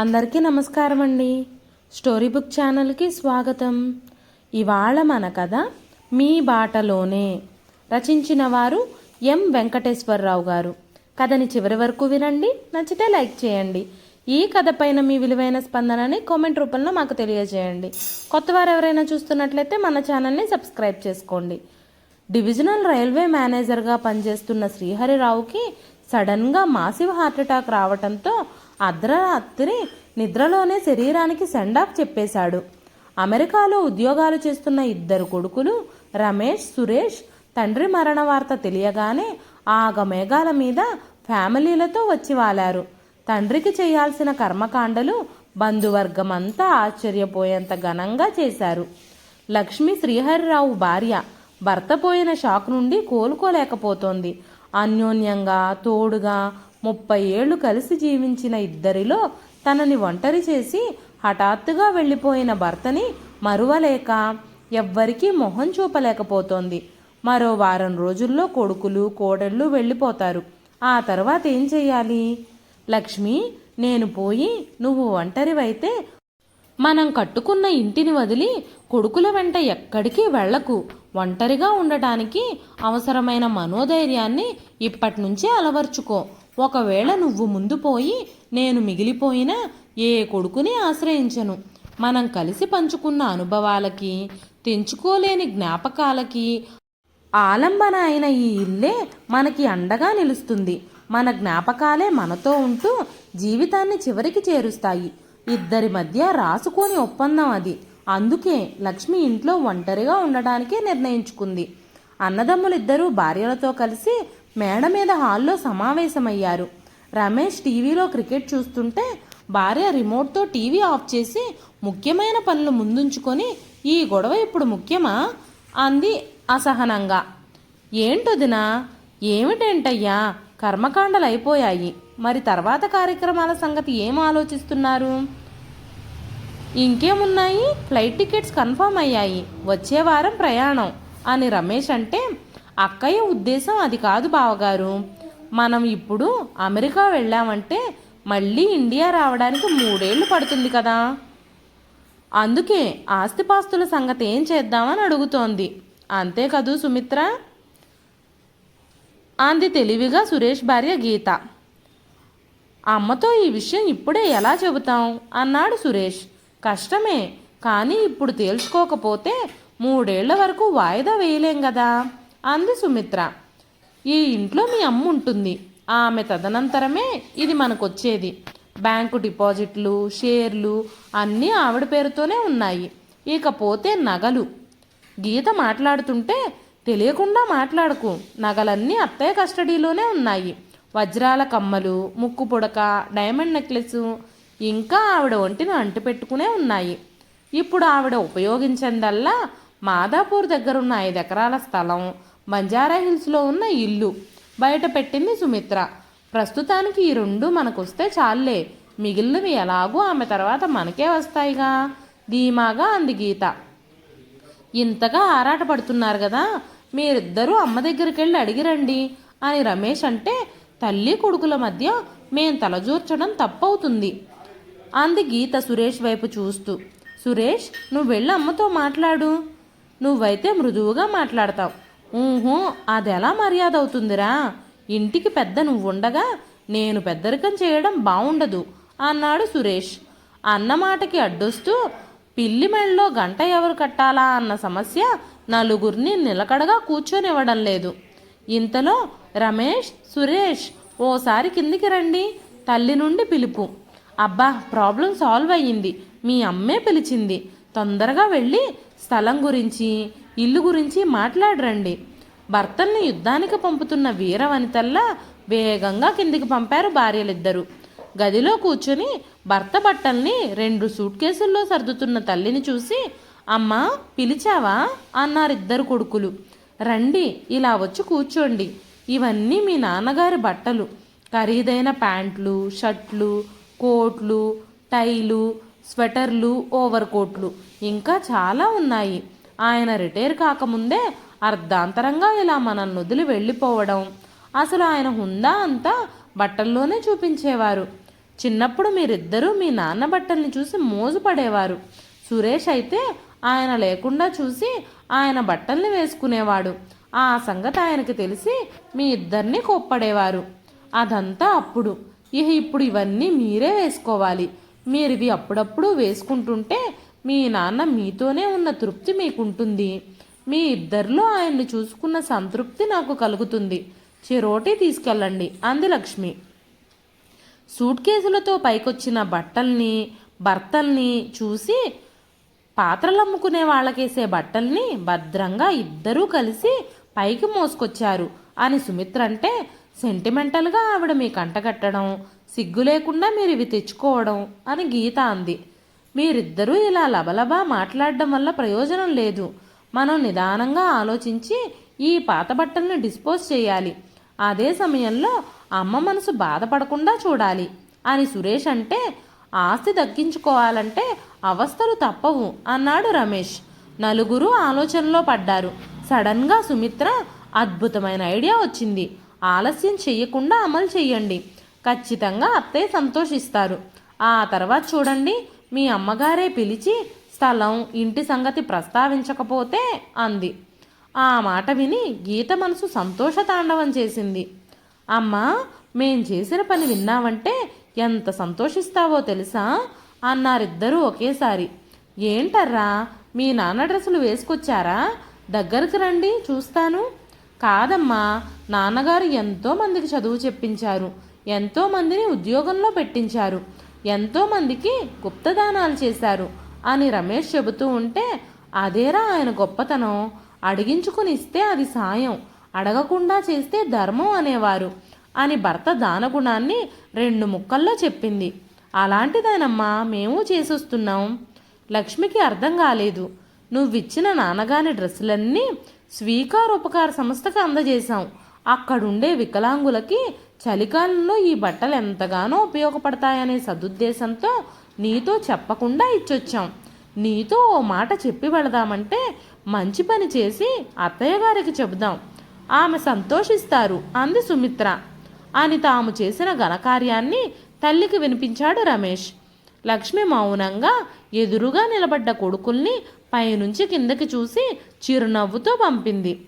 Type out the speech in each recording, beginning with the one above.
అందరికీ నమస్కారం అండి స్టోరీ బుక్ ఛానల్కి స్వాగతం. ఇవాళ మన కథ మీ బాటలోనే రచించిన వారు ఎం వెంకటేశ్వరరావు గారు. కథని చివరి వరకు వినండి నచ్చితే లైక్ చేయండి. ఈ కథ పైన మీ విలువైన స్పందనని కామెంట్ రూపంలో మాకు తెలియజేయండి. కొత్త వారు ఎవరైనా చూస్తున్నట్లయితే మన ఛానల్ని సబ్స్క్రైబ్ చేసుకోండి. డివిజనల్ రైల్వే మేనేజర్గా పనిచేస్తున్న శ్రీహరిరావుకి సడన్గా మాసివ్ హార్ట్అటాక్ రావటంతో అర్ధరాత్రి నిద్రలోనే శరీరానికి సెండాఫ్ చెప్పేశాడు. అమెరికాలో ఉద్యోగాలు చేస్తున్న ఇద్దరు కొడుకులు రమేష్ సురేష్ తండ్రి మరణ వార్త తెలియగానే ఆగమేఘాల మీద ఫ్యామిలీలతో వచ్చి వాలారు. తండ్రికి చేయాల్సిన కర్మకాండలు బంధువర్గం అంతా ఆశ్చర్యపోయేంత ఘనంగా చేశారు. లక్ష్మి శ్రీహరిరావు భార్య భర్త పోయిన షాక్ నుండి కోలుకోలేకపోతోంది. అన్యోన్యంగా తోడుగా ముప్పై ఏళ్ళు కలిసి జీవించిన ఇద్దరిలో తనని ఒంటరి చేసి హఠాత్తుగా వెళ్ళిపోయిన భర్తని మరువలేక ఎవ్వరికీ మొహం చూపలేకపోతోంది. మరో వారం రోజుల్లో కొడుకులు కోడళ్ళు వెళ్ళిపోతారు. ఆ తర్వాత ఏం చెయ్యాలి? లక్ష్మి నేను పోయి నువ్వు ఒంటరివైతే మనం కట్టుకున్న ఇంటిని వదిలి కొడుకుల వెంట ఎక్కడికి వెళ్ళకు. ఒంటరిగా ఉండటానికి అవసరమైన మనోధైర్యాన్ని ఇప్పటి నుంచే అలవర్చుకో. ఒకవేళ నువ్వు ముందు పోయి నేను మిగిలిపోయినా ఏ కొడుకుని ఆశ్రయించను. మనం కలిసి పంచుకున్న అనుభవాలకి తెంచుకోలేని జ్ఞాపకాలకి ఆలంబన అయిన ఈ ఇల్లే మనకి అండగా నిలుస్తుంది. మన జ్ఞాపకాలే మనతో ఉంటూ జీవితాన్ని చివరికి చేరుస్తాయి. ఇద్దరి మధ్య రాసుకోని ఒప్పందం అది. అందుకే లక్ష్మి ఇంట్లో ఒంటరిగా ఉండటానికే నిర్ణయించుకుంది. అన్నదమ్ములిద్దరూ భార్యలతో కలిసి మేడ మీద హాల్లో సమావేశమయ్యారు. రమేష్ టీవీలో క్రికెట్ చూస్తుంటే భార్య రిమోట్తో టీవీ ఆఫ్ చేసి ముఖ్యమైన పనులు ముందుంచుకొని ఈ గొడవ ఇప్పుడు ముఖ్యమా? అంది అసహనంగా. ఏంటొదినా ఏమిటేంటయ్యా? కర్మకాండలు అయిపోయాయి మరి తర్వాత కార్యక్రమాల సంగతి ఏం ఆలోచిస్తున్నారు? ఇంకేమున్నాయి? ఫ్లైట్ టికెట్స్ కన్ఫర్మ్ అయ్యాయి. వచ్చే వారం ప్రయాణం. అని రమేష్ అంటే అక్కయ్య ఉద్దేశం అది కాదు బావగారు. మనం ఇప్పుడు అమెరికా వెళ్ళామంటే మళ్ళీ ఇండియా రావడానికి మూడేళ్ళు పడుతుంది కదా. అందుకే ఆస్తిపాస్తుల సంగతి ఏం చేద్దామని అడుగుతోంది. అంతే కదూ సుమిత్ర? అంది తెలివిగా సురేష్ భార్య గీత. అమ్మతో ఈ విషయం ఇప్పుడే ఎలా చెబుతాం? అన్నాడు సురేష్. కష్టమే కానీ ఇప్పుడు తేల్చుకోకపోతే మూడేళ్ళ వరకు వాయిదా వేయలేం కదా అంది సుమిత్ర. ఈ ఇంట్లో మీ అమ్మ ఉంటుంది. ఆమె తదనంతరమే ఇది మనకొచ్చేది. బ్యాంకు డిపాజిట్లు షేర్లు అన్నీ ఆవిడ పేరుతోనే ఉన్నాయి. ఇకపోతే నగలు. గీత మాట్లాడుతుంటే తెలియకుండా మాట్లాడకు. నగలన్నీ అత్తయ్య కస్టడీలోనే ఉన్నాయి. వజ్రాల కమ్మలు ముక్కు పుడక డైమండ్ నెక్లెస్ ఇంకా ఆవిడ ఒంటిని అంటిపెట్టుకునే ఉన్నాయి. ఇప్పుడు ఆవిడ ఉపయోగించిందల్లా మాదాపూర్ దగ్గరున్న ఐదు ఎకరాల స్థలం బంజారా హిల్స్లో ఉన్న ఇల్లు బయట పెట్టింది సుమిత్ర. ప్రస్తుతానికి ఈ రెండు మనకొస్తే చాలే మిగిలినవి ఎలాగూ ఆమె తర్వాత మనకే వస్తాయిగా. ధీమాగా అంది గీత. ఇంతగా ఆరాటపడుతున్నారు కదా మీరిద్దరూ అమ్మ దగ్గరికి వెళ్ళి అడిగిరండి అని రమేష్ అంటే తల్లి కొడుకుల మధ్య మేం తలజూర్చడం తప్పవుతుంది. అంది గీత సురేష్ వైపు చూస్తూ. సురేష్ నువ్వు వెళ్ళి అమ్మతో మాట్లాడు. నువ్వైతే మృదువుగా మాట్లాడతావు. ఊహూ అది ఎలా మర్యాద అవుతుందిరా ఇంటికి పెద్ద నువ్వుండగా నేను పెద్దరికం చేయడం బాగుండదు అన్నాడు సురేష్. అన్నమాటకి అడ్డొస్తూ పిల్లి మెళ్ళలో గంట ఎవరు కట్టాలా అన్న సమస్య నలుగురిని నిలకడగా కూర్చొనివ్వడం లేదు. ఇంతలో రమేష్ సురేష్ ఓసారి కిందికి రండి తల్లి నుండి పిలుపు. అబ్బా ప్రాబ్లం సాల్వ్ అయ్యింది. మీ అమ్మే పిలిచింది. తొందరగా వెళ్ళి స్థలం గురించి ఇల్లు గురించి మాట్లాడరండి. భర్తల్ని యుద్ధానికి పంపుతున్న వీర వనితల్లా వేగంగా కిందికి పంపారు భార్యలిద్దరూ. గదిలో కూర్చొని భర్త బట్టల్ని రెండు సూట్ కేసుల్లో సర్దుతున్న తల్లిని చూసి అమ్మ పిలిచావా? అన్నారిద్దరు కొడుకులు. రండి ఇలా వచ్చి కూర్చోండి. ఇవన్నీ మీ నాన్నగారి బట్టలు. ఖరీదైన ప్యాంట్లు షర్ట్లు కోట్లు టైలు స్వెటర్లు ఓవర్ కోట్లు ఇంకా చాలా ఉన్నాయి. ఆయన రిటైర్ కాకముందే అర్ధాంతరంగా ఇలా మనల్ని వదిలి వెళ్ళిపోవడం. అసలు ఆయన హుందా అంతా బట్టల్లోనే చూపించేవారు. చిన్నప్పుడు మీరిద్దరూ మీ నాన్న బట్టల్ని చూసి మోజుపడేవారు. సురేష్ అయితే ఆయన లేకుండా చూసి ఆయన బట్టల్ని వేసుకునేవాడు. ఆ సంగతి ఆయనకి తెలిసి మీ ఇద్దరిని కోప్పడేవారు. అదంతా అప్పుడు. ఇక ఇప్పుడు ఇవన్నీ మీరే వేసుకోవాలి. మీరు ఇవి అప్పుడప్పుడు వేసుకుంటుంటే మీ నాన్న మీతోనే ఉన్న తృప్తి మీకుంటుంది. మీ ఇద్దరిలో ఆయన్ని చూసుకున్న సంతృప్తి నాకు కలుగుతుంది. చిరోటి తీసుకెళ్ళండి. అంది లక్ష్మి. సూట్ కేసులతో పైకొచ్చిన బట్టల్ని భర్తల్ని చూసి పాత్రలు అమ్ముకునే వాళ్ళకేసే బట్టల్ని భద్రంగా ఇద్దరూ కలిసి పైకి మోసుకొచ్చారు. అని సుమిత్ర అంటే సెంటిమెంటల్గా ఆవిడ మీ కంటగట్టడం సిగ్గు లేకుండా మీరు ఇవి తెచ్చుకోవడం అని గీత అంది. మీరిద్దరూ ఇలా లబలబా మాట్లాడడం వల్ల ప్రయోజనం లేదు. మనం నిదానంగా ఆలోచించి ఈ పాత బట్టల్ని డిస్పోజ్ చేయాలి. అదే సమయంలో అమ్మ మనసు బాధపడకుండా చూడాలి అని సురేష్ అంటే ఆస్తి దక్కించుకోవాలంటే అవస్థలు తప్పవు అన్నాడు రమేష్. నలుగురు ఆలోచనలో పడ్డారు. సడన్గా సుమిత్ర అద్భుతమైన ఐడియా వచ్చింది. ఆలస్యం చేయకుండా అమలు చేయండి ఖచ్చితంగా అత్తయ్య సంతోషిస్తారు. ఆ తర్వాత చూడండి మీ అమ్మగారే పిలిచి స్థలం ఇంటి సంగతి ప్రస్తావించకపోతే అంది. ఆ మాట విని గీత మనసు సంతోష తాండవం చేసింది. అమ్మా మేం చేసిన పని విన్నావంటే ఎంత సంతోషిస్తావో తెలుసా? అన్నారిద్దరూ ఒకేసారి. ఏంటర్రా మీ నాన్న డ్రెస్సులు వేసుకొచ్చారా? దగ్గరకు రండి చూస్తాను. కాదమ్మా నాన్నగారు ఎంతో మందికి చదువు చెప్పించారు ఎంతోమందిని ఉద్యోగంలో పెట్టించారు ఎంతోమందికి గుప్తదానాలు చేశారు అని రమేష్ చెబుతూ ఉంటే అదేరా ఆయన గొప్పతనం? అడిగించుకుని ఇస్తే అది సాయం అడగకుండా చేస్తే ధర్మం అనేవారు అని భర్త దానగుణాన్ని రెండు ముక్కల్లో చెప్పింది. అలాంటిదేనమ్మా మేము చేసొస్తున్నాం. లక్ష్మికి అర్థం కాలేదు. నువ్విచ్చిన నాన్నగారి డ్రెస్సులన్నీ స్వీకార ఉపకార సంస్థకు అందజేశాం. అక్కడుండే వికలాంగులకి చలికాలంలో ఈ బట్టలు ఎంతగానో ఉపయోగపడతాయనే సదుద్దేశంతో నీతో చెప్పకుండా ఇచ్చొచ్చాం. నీతో ఓ మాట చెప్పి వెళదామంటే మంచి పని చేసి అత్తయ్య గారికి చెబుదాం. ఆమె సంతోషిస్తారు. అంది సుమిత్ర. అని తాము చేసిన ఘనకార్యాన్ని తల్లికి వినిపించాడు రమేష్. లక్ష్మి మౌనంగా ఎదురుగా నిలబడ్డ కొడుకుల్ని పైనుంచి కిందకి చూసి చిరునవ్వుతో పంపింది.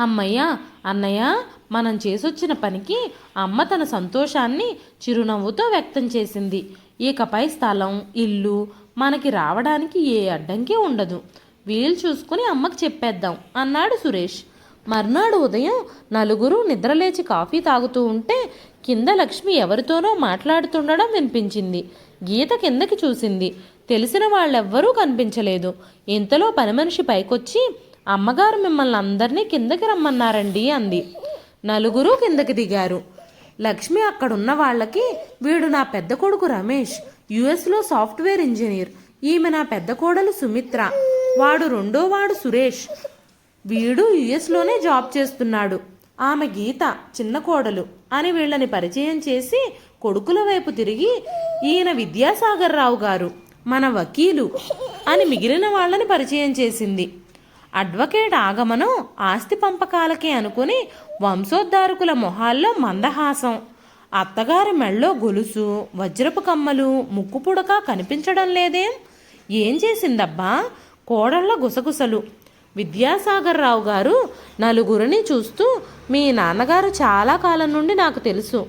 అమ్మయ్య అన్నయ్య మనం చేసొచ్చిన పనికి అమ్మ తన సంతోషాన్ని చిరునవ్వుతో వ్యక్తం చేసింది. ఇకపై స్థలం ఇల్లు మనకి రావడానికి ఏ అడ్డంకి ఉండదు. వీలు చూసుకుని అమ్మకి చెప్పేద్దాం అన్నాడు సురేష్. మర్నాడు ఉదయం నలుగురు నిద్రలేచి కాఫీ తాగుతూ ఉంటే కింద లక్ష్మి ఎవరితోనో మాట్లాడుతుండడం వినిపించింది. గీత కిందకి చూసింది. తెలిసిన వాళ్ళెవ్వరూ కనిపించలేదు. ఇంతలో పని మనిషి పైకొచ్చి అమ్మగారు మిమ్మల్ని అందరినీ కిందకి రమ్మన్నారండి అంది. నలుగురు కిందకి దిగారు. లక్ష్మి అక్కడున్న వాళ్ళకి వీడు నా పెద్ద కొడుకు రమేష్ యుఎస్లో సాఫ్ట్వేర్ ఇంజనీర్. ఈమె నా పెద్ద కోడలు సుమిత్ర. వాడు రెండో వాడు సురేష్. వీడు యుఎస్లోనే జాబ్ చేస్తున్నాడు. ఆమె గీత చిన్న కోడలు అని వీళ్ళని పరిచయం చేసి కొడుకుల వైపు తిరిగి ఈయన విద్యాసాగర్ రావు గారు. మన వకీలు అని మిగిలిన వాళ్ళని పరిచయం చేసింది. అడ్వకేట్ ఆగమనం ఆస్తి పంపకాలకే అనుకుని వంశోద్ధారకుల మొహాల్లో మందహాసం. అత్తగారి మెళ్ళో గొలుసు వజ్రపు కమ్మలు ముక్కు పుడక కనిపించడం లేదేం. ఏం చేసిందబ్బా? కోడళ్ళ గుసగుసలు. విద్యాసాగర్ రావు గారు నలుగురిని చూస్తూ మీ నాన్నగారు చాలా కాలం నుండి నాకు తెలుసు.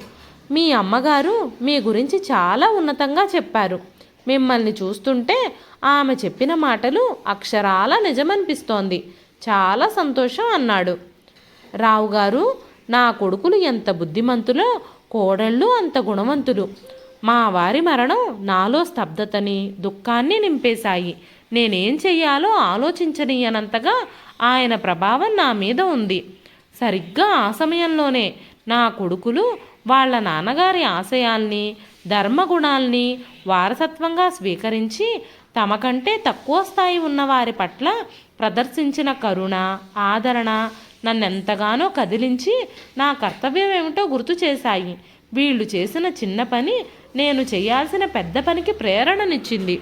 మీ అమ్మగారు మీ గురించి చాలా ఉన్నతంగా చెప్పారు. మిమ్మల్ని చూస్తుంటే ఆమె చెప్పిన మాటలు అక్షరాల నిజమనిపిస్తోంది. చాలా సంతోషం అన్నాడు. రావు గారు నా కొడుకులు ఎంత బుద్ధిమంతులో కోడళ్ళు అంత గుణవంతులు. మా వారి మరణం నాలో స్తబ్దతని దుఃఖాన్ని నింపేశాయి. నేనేం చెయ్యాలో ఆలోచించనీయనంతగా ఆయన ప్రభావం నా మీద ఉంది. సరిగ్గా ఆ సమయంలోనే నా కొడుకులు వాళ్ళ నాన్నగారి ఆశయాల్ని ధర్మగుణాల్ని వారసత్వంగా స్వీకరించి తమకంటే తక్కువ స్థాయి ఉన్న వారి పట్ల ప్రదర్శించిన కరుణ ఆదరణ నన్నెంతగానో కదిలించి నా కర్తవ్యం ఏమిటో గుర్తు చేశాయి. వీళ్ళు చేసిన చిన్న పని నేను చేయాల్సిన పెద్ద పనికి ప్రేరణనిచ్చింది.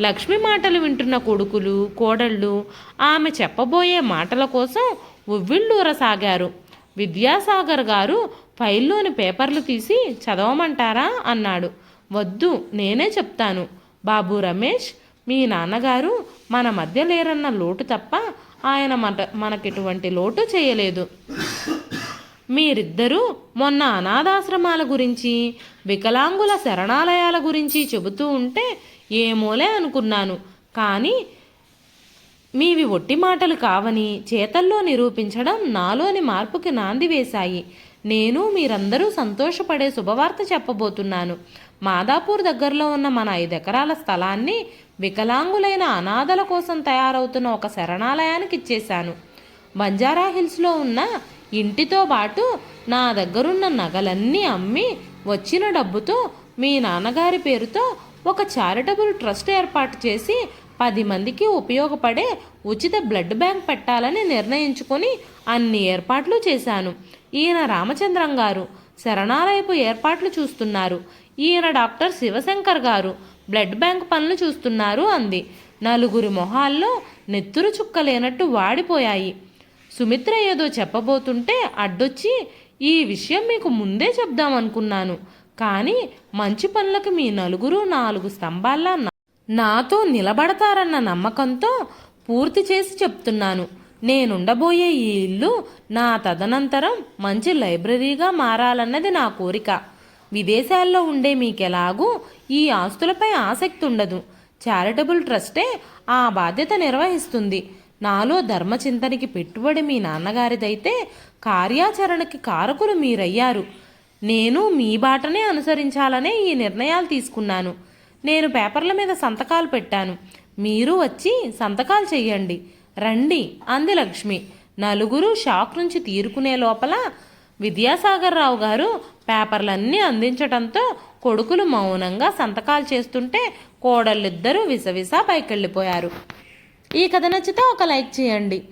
లక్ష్మి మాటలు వింటున్న కొడుకులు కోడళ్ళు ఆమె చెప్పబోయే మాటల కోసం ఉవ్విళ్ళూరసాగారు. విద్యాసాగర్ గారు ఫైల్లోని పేపర్లు తీసి చదవమంటారా? అన్నాడు. వద్దు నేనే చెప్తాను. బాబు రమేష్ మీ నాన్నగారు మన మధ్య లేరన్న లోటు తప్ప ఆయన మన మనకెటువంటి లోటు చేయలేదు. మీరిద్దరూ మొన్న అనాథాశ్రమాల గురించి వికలాంగుల శరణాలయాల గురించి చెబుతూ ఉంటే ఏమోలే అనుకున్నాను. కానీ మీవి ఒట్టి మాటలు కావని చేతల్లో నిరూపించడం నాలోని మార్పుకి నాంది వేశాయి. నేను మీరందరూ సంతోషపడే శుభవార్త చెప్పబోతున్నాను. మాదాపూర్ దగ్గరలో ఉన్న మన ఐదు ఎకరాల స్థలాన్ని వికలాంగులైన అనాథల కోసం తయారవుతున్న ఒక శరణాలయానికి ఇచ్చేశాను. బంజారా హిల్స్లో ఉన్న ఇంటితో పాటు నా దగ్గరున్న నగలన్నీ అమ్మి వచ్చిన డబ్బుతో మీ నాన్నగారి పేరుతో ఒక చారిటబుల్ ట్రస్ట్ ఏర్పాటు చేసి పది మందికి ఉపయోగపడే ఉచిత బ్లడ్ బ్యాంక్ పెట్టాలని నిర్ణయించుకొని అన్ని ఏర్పాట్లు చేశాను. ఈయన రామచంద్రం గారు శరణాలయపు ఏర్పాట్లు చూస్తున్నారు. ఈయన డాక్టర్ శివశంకర్ గారు బ్లడ్ బ్యాంక్ పనులు చూస్తున్నారు అంది. నలుగురి మొహాల్లో నెత్తురు చుక్క లేనట్టు వాడిపోయాయి. సుమిత్ర ఏదో చెప్పబోతుంటే అడ్డొచ్చి ఈ విషయం మీకు ముందే చెప్దామనుకున్నాను కానీ మంచి పనులకు మీ నలుగురు నాలుగు స్తంభాల్లా నాతో నిలబడతారన్న నమ్మకంతో పూర్తి చేసి చెప్తున్నాను. నేనుండబోయే ఈ ఇల్లు నా తదనంతరం మంచి లైబ్రరీగా మారాలన్నది నా కోరిక. విదేశాల్లో ఉండే మీకెలాగూ ఈ ఆస్తులపై ఆసక్తి ఉండదు. చారిటబుల్ ట్రస్టే ఆ బాధ్యత నిర్వహిస్తుంది. నాలో ధర్మచింతనకి పెట్టుబడి మీ నాన్నగారిదైతే కార్యాచరణకి కారకులు మీరయ్యారు. నేను మీ బాటనే అనుసరించాలనే ఈ నిర్ణయాలు తీసుకున్నాను. నేను పేపర్ల మీద సంతకాలు పెట్టాను. మీరు వచ్చి సంతకాలు చెయ్యండి. రండి అంది లక్ష్మి. నలుగురు షాక్ నుంచి తీరుకునే లోపల విద్యాసాగర్ రావు గారు పేపర్లన్నీ అందించటంతో కొడుకులు మౌనంగా సంతకాలు చేస్తుంటే కోడళ్ళిద్దరూ విసవిసా పైకెళ్ళిపోయారు. ఈ కథ నచ్చితే ఒక లైక్ చేయండి.